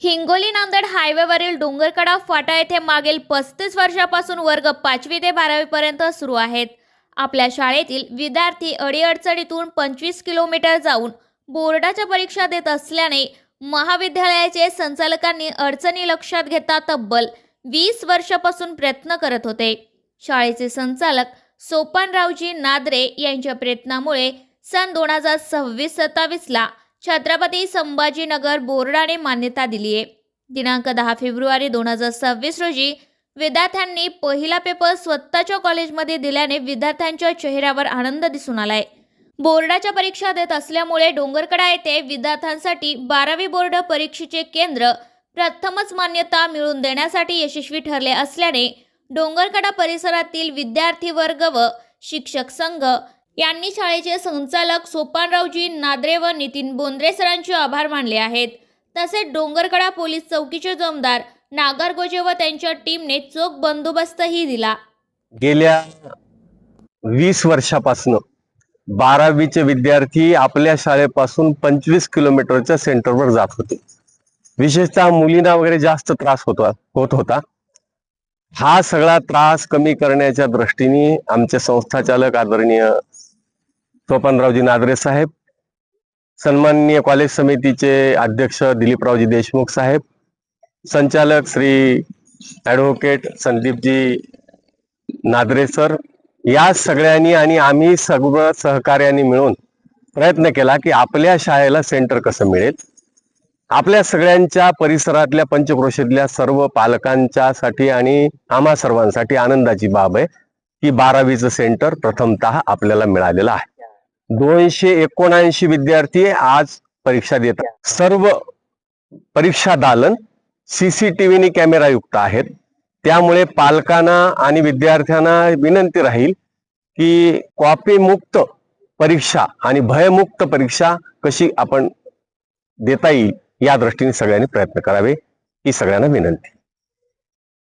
हिंगोली नांदेड हायवेवरील डोंगरकडा फाटा येथे मागील पस्तीस वर्षापासून वर्ग पाचवी ते बारावीपर्यंत सुरू आहेत. आपल्या शाळेतील विद्यार्थी अडीअडचणीतून पंचवीस किलोमीटर जाऊन बोर्डाच्या परीक्षा देत असल्याने महाविद्यालयाचे संचालकांनी अडचणी लक्षात घेता तब्बल वीस वर्षापासून प्रयत्न करत होते. शाळेचे संचालक सोपानरावजी नादरे यांच्या प्रयत्नामुळे सन दोन हजार सव्वीस सत्तावीसला छत्रपती संभाजीनगर बोर्डाने मान्यता दिली आहे. दिनांक दहा फेब्रुवारी दोन हजार सव्वीस रोजी विद्यार्थ्यांनी पहिला पेपर स्वतःच्या कॉलेजमध्ये दिल्याने विद्यार्थ्यांच्या चेहऱ्यावर आनंद दिसून आलाय. बोर्डाच्या परीक्षा देत असल्यामुळे डोंगरकडा येथे विद्यार्थ्यांसाठी बारावी बोर्ड परीक्षेचे केंद्र प्रथमच मान्यता मिळवून देण्यासाठी यशस्वी ठरले असल्याने डोंगरकडा परिसरातील विद्यार्थी वर्ग व शिक्षक संघ यांनी शाळेचे संचालक सोपानरावजी नादरे व नितीन बोंद्रे सरांचे आभार मानले आहेत. तसेच डोंगरकडा पोलीस चौकीचे जमदार नागरगोजे व त्यांच्या टीमने चोख बंदोबस्तही दिला. गेल्या वीस वर्षापासून बारावीचे विद्यार्थी आपल्या शाळेपासून पंचवीस किलोमीटरच्या सेंटरवर जात होते. विशेषतः मुलींना वगैरे जास्त त्रास होतो होत होता. हा सगळा त्रास कमी करण्याच्या दृष्टीने आमचे संस्थाचालक आदरणीय सोपानरावजी नादरे साहेब सन्माननीय कॉलेज समितीचे अध्यक्ष दिलीपरावजी देशमुख साहेब संचालक श्री ॲडव्होकेट संदीपजी नादरे सर या सगळ्यांनी आणि आम्ही सर्व सहकार्याने मिळून प्रयत्न केला की आपल्या शाळेला सेंटर कसं मिळेल? आपल्या सगळ्यांच्या परिसरातल्या पंचक्रोशीतल्या सर्व पालकांच्यासाठी आणि आम्हा सर्वांसाठी आनंदाची बाब आहे की बारावीचं सेंटर प्रथमतः आपल्याला मिळालेलं आहे. दोनशे एकोणऐंशी विद्यार्थी आज परीक्षा देतात सर्व परीक्षा दालन सीसीटीव्हीनी कॅमेरा युक्त आहेत. त्यामुळे पालकांना आणि विद्यार्थ्यांना विनंती राहील की कॉपी मुक्त परीक्षा आणि भयमुक्त परीक्षा कशी आपण देता येईल या दृष्टीने सगळ्यांनी प्रयत्न करावे ही सगळ्यांना विनंती.